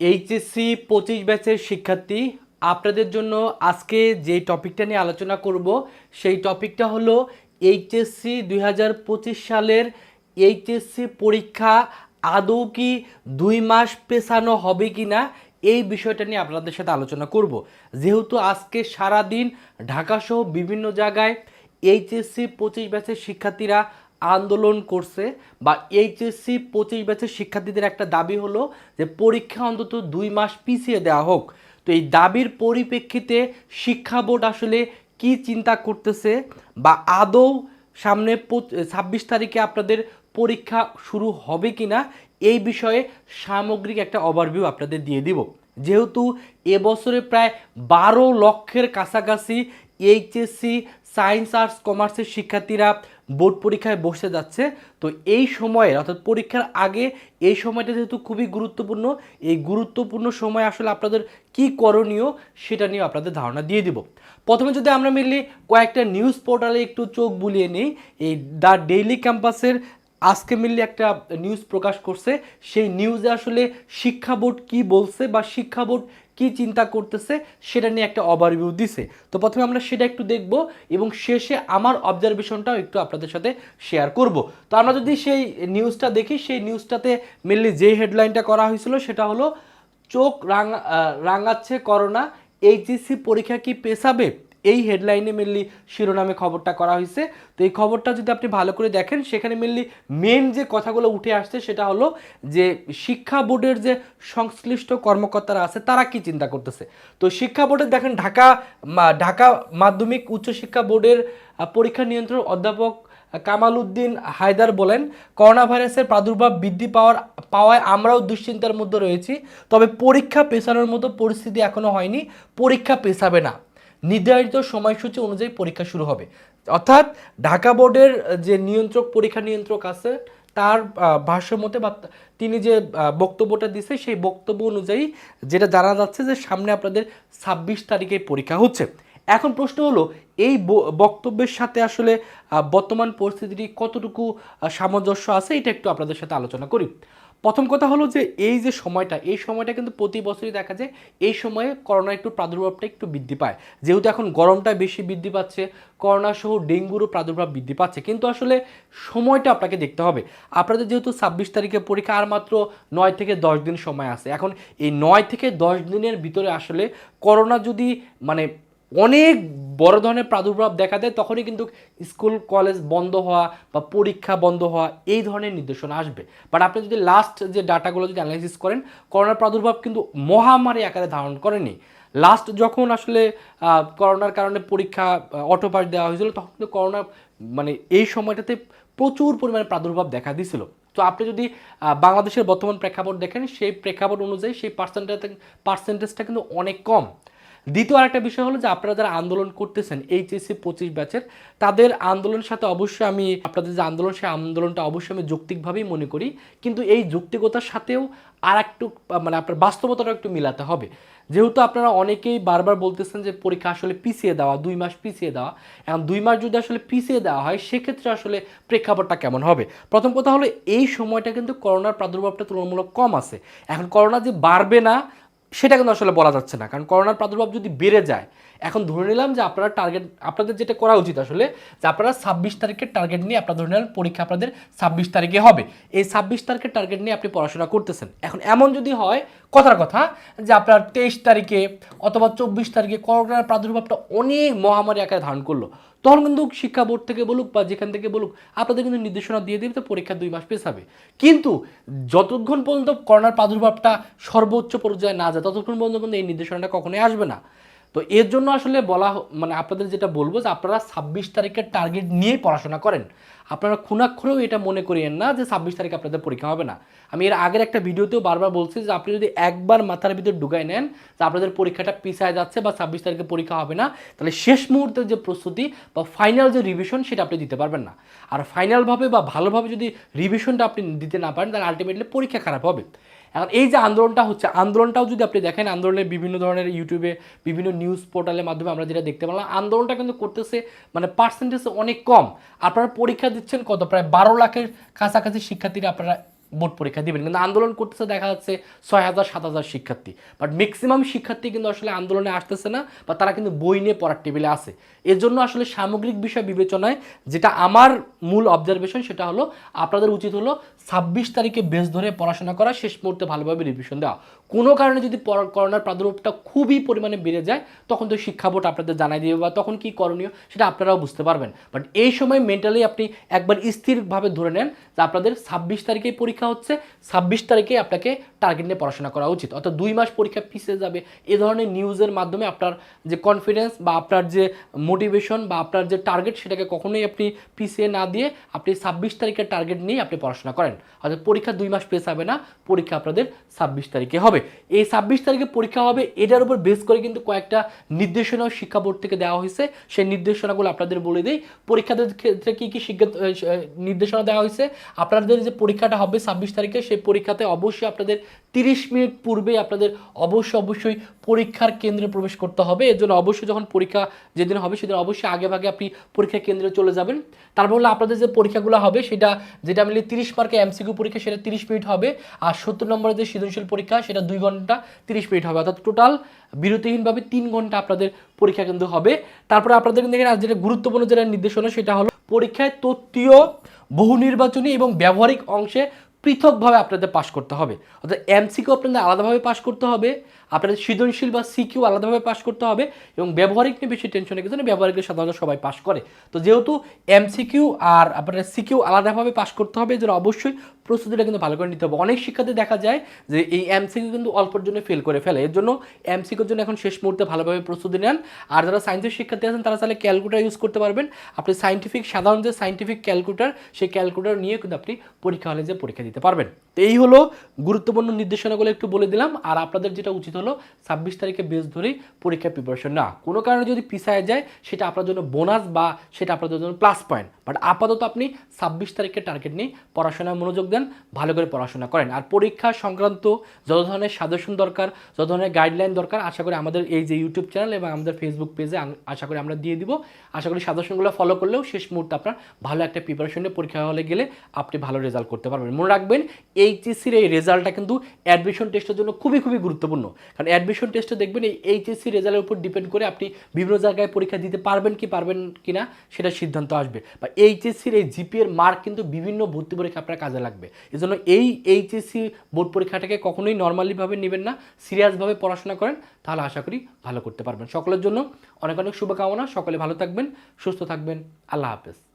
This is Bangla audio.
এইচএসসি পঁচিশ ব্যাচের শিক্ষার্থী। আপনাদের জন্য আজকে যে টপিকটা নিয়ে আলোচনা করব, সেই টপিকটা হলো এইচএসসি দুই হাজার পঁচিশ সালের এইচএসসি পরীক্ষা আদৌ কি দুই মাস পেছানো হবে কি না এই বিষয়টা নিয়ে আপনাদের সাথে আলোচনা করব। যেহেতু আজকে সারা সারাদিন ঢাকাসহ বিভিন্ন জায়গায় এইচএসসি পঁচিশ ব্যাচের শিক্ষার্থীরা আন্দোলন করছে বা এইচএসসি পঁচিশ ব্যাচের শিক্ষার্থীদের একটা দাবি হলো যে পরীক্ষা অন্তত দুই মাস পিছিয়ে দেওয়া হোক। তো এই দাবির পরিপ্রেক্ষিতে শিক্ষা বোর্ড আসলে কি চিন্তা করতেছে বা আদৌ সামনে ছাব্বিশ তারিখে আপনাদের পরীক্ষা শুরু হবে কি না এই বিষয়ে সামগ্রিক একটা ওভারভিউ আপনাদের দিয়ে দিব। যেহেতু এবছরে প্রায় বারো লক্ষের কাছাকাছি এইচএসসি, সায়েন্স, আর্টস, কমার্সের শিক্ষার্থীরা বোর্ড পরীক্ষায় বসতে যাচ্ছে। তো এই সময়ে অর্থাৎ পরীক্ষার আগে এই সময়টা যেহেতু খুবই গুরুত্বপূর্ণ, এই গুরুত্বপূর্ণ সময় আসলে আপনাদের কি করণীয় সেটা নিয়ে আপনাদের ধারণা দিয়ে দিব। প্রথমে যদি আমরা মিললি কয়েকটা নিউজ পোর্টালে একটু চোখ বুলিয়ে নিই, এই দ্য ডেইলি ক্যাম্পাসের আজকে মিললে একটা নিউজ প্রকাশ করছে। সেই নিউজে আসলে শিক্ষা বোর্ড কি বলছে বা শিক্ষা বোর্ড কি চিন্তা করতেছে সেটা নিয়ে একটা ওভারভিউ দিছে। তো প্রথমে আমরা সেটা একটু দেখব এবং শেষে আমার অবজারভেশনটাও একটু আপনাদের সাথে শেয়ার করব। তো আমরা যদি সেই নিউজটা দেখি, সেই নিউজটাতে মেনলি যে হেডলাইনটা করা হয়েছিল সেটা হলো, চোখ রাঙা রাঙাচ্ছে করোনা এইচএসসি পরীক্ষা কি পেছাবে? এই হেডলাইনে মেনলি শিরোনামে খবরটা করা হয়েছে। তো এই খবরটা যদি আপনি ভালো করে দেখেন, সেখানে মেনলি মেন যে কথাগুলো উঠে আসছে সেটা হলো যে শিক্ষা বোর্ডের যে সংশ্লিষ্ট কর্মকর্তারা আছে, তারা কি চিন্তা করতেছে? তো শিক্ষা বোর্ডে দেখেন ঢাকা ঢাকা মাধ্যমিক উচ্চশিক্ষা বোর্ডের পরীক্ষা নিয়ন্ত্রক অধ্যাপক কামাল উদ্দিন হায়দার বলেন, করোনা ভাইরাসের প্রাদুর্ভাব বৃদ্ধি পাওয়ার, পাওয়ায় আমরাও দুশ্চিন্তার মধ্যে রয়েছি, তবে পরীক্ষা পেছানোর মতো পরিস্থিতি এখনও হয়নি, পরীক্ষা পেছাবে না। নির্ধারিত সময়সূচি অনুযায়ী পরীক্ষা শুরু হবে। অর্থাৎ ঢাকা বোর্ডের যে নিয়ন্ত্রক, পরীক্ষা নিয়ন্ত্রক আছে, তার ভাষ্য মতে বা তিনি যে বক্তব্যটা দিছে, সেই বক্তব্য অনুযায়ী যেটা জানা যাচ্ছে যে সামনে আপনাদের ছাব্বিশ তারিখে পরীক্ষা হচ্ছে। এখন প্রশ্ন হলো, এই বক্তব্যের সাথে আসলে বর্তমান পরিস্থিতিটি কতটুকু সামঞ্জস্য আছে, এটা একটু আপনাদের সাথে আলোচনা করি। প্রথম কথা হলো যে এই যে সময়টা, এই সময়টা কিন্তু প্রতি বছরই দেখা যায় এই সময়ে করোনা একটু প্রাদুর্ভাবটা একটু বৃদ্ধি পায়। যেহেতু এখন গরমটা বেশি বৃদ্ধি পাচ্ছে, করোনা সহ ডেঙ্গুরও প্রাদুর্ভাব বৃদ্ধি পাচ্ছে। কিন্তু আসলে সময়টা আপনাকে দেখতে হবে। আপনাদের যেহেতু ছাব্বিশ তারিখে পরীক্ষা, আর মাত্র নয় থেকে দশ দিন সময় আছে। এখন এই নয় থেকে দশ দিনের ভিতরে আসলে করোনা যদি মানে অনেক বড় ধরনের প্রাদুর্ভাব দেখা দেয়, তখনই কিন্তু স্কুল, কলেজ বন্ধ হওয়া বা পরীক্ষা বন্ধ হওয়া এই ধরনের নির্দেশনা আসবে। বাট আপনি যদি লাস্ট যে ডাটাগুলো যদি অ্যানালাইসিস করেন, করোনার প্রাদুর্ভাব কিন্তু মহামারী আকারে ধারণ করেনি। লাস্ট যখন আসলে করোনার কারণে পরীক্ষা অটোপাস দেওয়া হয়েছিল, তখন কিন্তু করোনা মানে এই সময়টাতে প্রচুর পরিমাণে প্রাদুর্ভাব দেখা দিয়েছিল। তো আপনি যদি বাংলাদেশের বর্তমান প্রেক্ষাপট দেখেন, সেই প্রেক্ষাপট অনুযায়ী সেই পার্সেন্টেজ পার্সেন্টেজটা কিন্তু অনেক কম। দ্বিতীয় আরেকটা বিষয় হলো যে আপনারা যারা আন্দোলন করতেছেন এইচএসসি পঁচিশ ব্যাচের, তাদের আন্দোলনের সাথে অবশ্যই আমি, আপনাদের যে আন্দোলন, সেই আন্দোলনটা অবশ্যই আমি যৌক্তিকভাবেই মনে করি। কিন্তু এই যৌক্তিকতার সাথেও আর একটু মানে আপনার বাস্তবতাটা একটু মিলাতে হবে। যেহেতু আপনারা অনেকেই বারবার বলতেছেন যে পরীক্ষা আসলে পিছিয়ে দেওয়া, দুই মাস পিছিয়ে দেওয়া। এখন দুই মাস যদি আসলে পিছিয়ে দেওয়া হয়, সেক্ষেত্রে আসলে প্রেক্ষাপটটা কেমন হবে? প্রথম কথা হলো, এই সময়টা কিন্তু করোনার প্রাদুর্ভাবটা তুলনামূলক কম আছে। এখন করোনা যে বাড়বে না সেটা কিন্তু আসলে বলা যাচ্ছে না। কারণ করোনার প্রাদুর্ভাব যদি বেড়ে যায়, এখন ধরে নিলাম যে আপনারা টার্গেট আপনাদের যেটা করা উচিত আসলে, যে আপনারা ছাব্বিশ তারিখের টার্গেট নিয়ে আপনারা ধরে নিলেন পরীক্ষা আপনাদের ছাব্বিশ তারিখে হবে। এই ছাব্বিশ তারিখের টার্গেট নিয়ে আপনি পড়াশোনা করতেছেন। এখন এমন যদি হয়, কথার কথা, যে আপনার তেইশ তারিখে অথবা চব্বিশ তারিখে করোনার প্রাদুর্ভাবটা অনেক মহামারী আকারে ধারণ করল। তখন কিন্তু শিক্ষা বোর্ড থেকে বলুক বা যেখান থেকে বলুক, আপনাদের কিন্তু নির্দেশনা দিয়ে দেবে, তো পরীক্ষা দুই মাস পেছাবে কিন্তু যতক্ষণ পর্যন্ত করোনার প্রাদুর্ভাবটা সর্বোচ্চ পর্যায়ে না যায়, ততক্ষণ পর্যন্ত কিন্তু এই নির্দেশনাটা কখনোই আসবে না। তো এর জন্য আসলে বলা মানে আপনাদের যেটা বলব যে আপনারা ছাব্বিশ তারিখের টার্গেট নিয়ে পড়াশোনা করেন। আপনারা খুনাক্ষরেও এটা মনে করিয়েন না যে ছাব্বিশ তারিখে আপনাদের পরীক্ষা হবে না। আমি এর আগের একটা ভিডিওতেও বারবার বলছি যে আপনি যদি একবার মাথার ভিতরে ঢুকাই নেন যে আপনাদের পরীক্ষাটা পিছায় যাচ্ছে বা ছাব্বিশ তারিখে পরীক্ষা হবে না, তাহলে শেষ মুহূর্তের যে প্রস্তুতি বা ফাইনাল যে রিভিশন সেটা আপনি দিতে পারবেন না। আর ফাইনালভাবে বা ভালোভাবে যদি রিভিশনটা আপনি দিতে না পারেন, তাহলে আলটিমেটলি পরীক্ষা খারাপ হবে। এখন এই যে আন্দোলনটা হচ্ছে, আন্দোলনটাও যদি আপনি দেখেন, আন্দোলনের বিভিন্ন ধরনের ইউটিউবে বিভিন্ন নিউজ পোর্টালের মাধ্যমে আমরা যেটা দেখতে পেলাম, আন্দোলনটা কিন্তু করতেছে মানে পার্সেন্টেজ অনেক কম। আপনারা পরীক্ষা দিচ্ছেন কত? প্রায় বারো লাখের কাছাকাছি শিক্ষার্থীরা আপনারা বোর্ড পরীক্ষা দিবেন। কিন্তু আন্দোলন করতেছে দেখা যাচ্ছে ছয় হাজার, সাত হাজার শিক্ষার্থী। বাট ম্যাক্সিমাম শিক্ষার্থী কিন্তু আসলে আন্দোলনে আসতেছে না, বা তারা কিন্তু বই নিয়ে পড়ার টেবিলে আছে। এর জন্য আসলে সামগ্রিক বিষয় বিবেচনায় যেটা আমার মূল অবজারভেশন সেটা হলো, আপনাদের উচিত হলো ছাব্বিশ তারিখে বেশ ধরে পড়াশোনা করা, শেষ মুহূর্তে ভালোভাবে রিভিশন দেওয়া। কোনো কারণে যদি করোনার প্রাদুর্ভাবটা খুবই পরিমাণে বেড়ে যায়, তখন তো শিক্ষা বোর্ড আপনাদের জানাই দিবে বা তখন কি করণীয় সেটা আপনারাও বুঝতে পারবেন। বাট এই সময় মেন্টালি আপনি একবার স্থিরভাবে ধরে নেন যে আপনাদের ছাব্বিশ তারিখেই পরীক্ষা হচ্ছে, ছাব্বিশ তারিখে আপনাকে টার্গেট নিয়ে পড়াশোনা করা উচিত। অর্থাৎ দুই মাস পরীক্ষা পিছিয়ে যাবে। এ ধরনের নিউজের মাধ্যমে আপনার যে কনফিডেন্স বা আপনার যে মোটিভেশন বা আপনার যে টার্গেট সেটাকে কখনোই আপনি পিছিয়ে না দিয়ে আপনি ছাব্বিশ তারিখের টার্গেট নিয়ে আপনি পড়াশোনা করেন। অর্থাৎ পরীক্ষা দুই মাস পেছ হবে না, পরীক্ষা আপনাদের ছাব্বিশ তারিখে হবে। এই ছাব্বিশ তারিখে পরীক্ষা হবে, এটার উপর বেস করে কিন্তু কয়েকটা নির্দেশনা শিক্ষা বোর্ড থেকে দেওয়া হয়েছে। সেই নির্দেশনাগুলো আপনাদের বলে দিই। পরীক্ষাদের ক্ষেত্রে কী কী শিক্ষা নির্দেশনা দেওয়া হয়েছে? আপনাদের যে পরীক্ষাটা হবে ছাব্বিশ তারিখে, সেই পরীক্ষাতে অবশ্যই আপনাদের তিরিশ মিনিট পূর্বে আপনাদের অবশ্যই অবশ্যই পরীক্ষার কেন্দ্রে প্রবেশ করতে হবে। এর জন্য অবশ্যই যখন পরীক্ষা যেদিন হবে, সেদিন অবশ্যই আগে ভাগে আপনি পরীক্ষা কেন্দ্রে চলে যাবেন। তারপর হলো আপনাদের যে পরীক্ষাগুলো হবে, সেটা, যেটা আমি তিরিশ মার্কে এমসিকিউ পরীক্ষা, সেটা তিরিশ মিনিট হবে। আর সত্তর নম্বরের যে সৃজনশীল পরীক্ষা, সেটা দুই ঘণ্টা তিরিশ মিনিট হবে। অর্থাৎ টোটাল বিরতিহীনভাবে তিন ঘণ্টা আপনাদের পরীক্ষা কিন্তু হবে। তারপরে আপনাদের কিন্তু এখানে যেটা গুরুত্বপূর্ণ যেটা নির্দেশনা, সেটা হলো পরীক্ষায় তত্ত্বীয় বহু নির্বাচনী এবং ব্যবহারিক অংশে পৃথকভাবে আপনাদের পাশ করতে হবে। অর্থাৎ এমসিকেও আপনাদের আলাদাভাবে পাশ করতে হবে। আপনাদের সৃজনশীল বা সিকিউ আলাদাভাবে পাশ করতে হবে এবং ব্যবহারিক নিয়ে বেশি টেনশনে কিছু না ব্যবহারিক সাধারণত সবাই পাশ করে। তো যেহেতু এমসিকিউ আর আপনার সিকিউ আলাদাভাবে পাশ করতে হবে এর অবশ্যই প্রস্তুতিটা কিন্তু ভালো করে নিতে হবে। অনেক শিক্ষার্থী দেখা যায় যে এই এমসিকিউ কিন্তু অল্পের জন্য ফেল করে ফেলে, এর জন্য এমসিকিউর জন্য এখন শেষ মুহূর্তে ভালোভাবে প্রস্তুতি নেন। আর যারা সায়েন্সের শিক্ষার্থী আছেন, তারা তাহলে ক্যালকুলেটার ইউজ করতে পারবেন। আপনি সাইন্টিফিক সাধারণ যে সাইন্টিফিক ক্যালকুলেটার সেই ক্যালকুলেটার নিয়ে কিন্তু আপনি পরীক্ষা হলে যে পরীক্ষা দিতে পারবেন। তো এই হলো গুরুত্বপূর্ণ নির্দেশনাগুলো একটু বলে দিলাম। আর আপনাদের যেটা উচিত হলো ছাব্বিশ তারিখে বেশ ধরেই পরীক্ষার প্রিপারেশন না কোনো কারণে যদি পিছায় যায়, সেটা আপনার জন্য বোনাস বা সেটা আপনাদের জন্য প্লাস পয়েন্ট বাট আপাতত আপনি ছাব্বিশ তারিখের টার্গেট নিয়ে পড়াশোনায় মনোযোগ দেন, ভালো করে পড়াশোনা করেন। আর পরীক্ষা সংক্রান্ত যত ধরনের সাজেশন দরকার, যত ধরনের গাইডলাইন দরকার, আশা করি আমাদের এই যে ইউটিউব চ্যানেল এবং আমাদের ফেসবুক পেজে আশা করি আমরা দিয়ে দিব। আশা করি সাজেশনগুলো ফলো করলেও শেষ মুহূর্তে আপনার ভালো একটা প্রিপারেশন নিয়ে পরীক্ষা হলে গেলে আপনি ভালো রেজাল্ট করতে পারবেন। মনে রাখবেন এইচএসসির এই রেজাল্টটা কিন্তু অ্যাডমিশন টেস্টের জন্য খুবই খুবই গুরুত্বপূর্ণ। কারণ অ্যাডমিশন টেস্টে দেখবেন এই এইচএসসি রেজাল্টের উপর ডিপেন্ড করে আপনি বিভিন্ন জায়গায় পরীক্ষা দিতে পারবেন কি পারবেন কি না সেটা সিদ্ধান্ত আসবে। বা এইচএসসির এই জিপিএর মার্ক কিন্তু বিভিন্ন ভর্তি পরীক্ষা আপনার কাজে লাগবে। এই জন্য এই এইচএসসি বোর্ড পরীক্ষাটাকে কখনোই নর্মালিভাবে নেবেন না সিরিয়াসভাবে পড়াশোনা করেন, তাহলে আশা করি ভালো করতে পারবেন। সকলের জন্য অনেক অনেক শুভকামনা, সকলে ভালো থাকবেন, সুস্থ থাকবেন, আল্লাহ হাফেজ।